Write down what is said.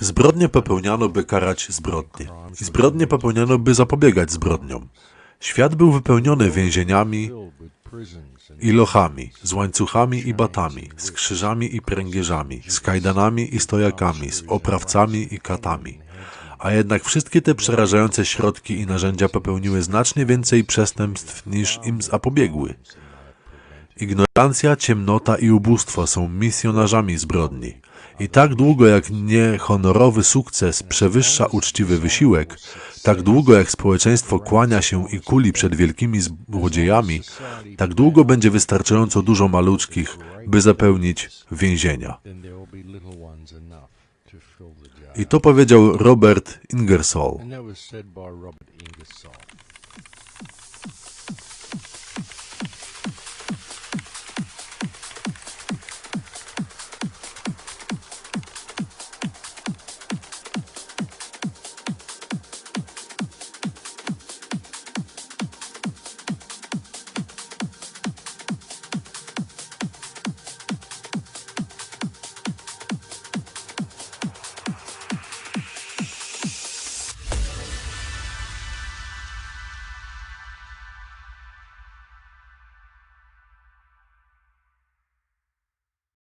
Zbrodnie popełniano, by karać zbrodnie. I zbrodnie popełniano, by zapobiegać zbrodniom. Świat był wypełniony więzieniami i lochami, z łańcuchami i batami, z krzyżami i pręgierzami, z kajdanami i stojakami, z oprawcami i katami. A jednak wszystkie te przerażające środki i narzędzia popełniły znacznie więcej przestępstw niż im zapobiegły. Ignorancja, ciemnota i ubóstwo są misjonarzami zbrodni. I tak długo jak niehonorowy sukces przewyższa uczciwy wysiłek, tak długo jak społeczeństwo kłania się i kuli przed wielkimi złodziejami, tak długo będzie wystarczająco dużo maluczkich, by zapełnić więzienia. I to powiedział Robert Ingersoll.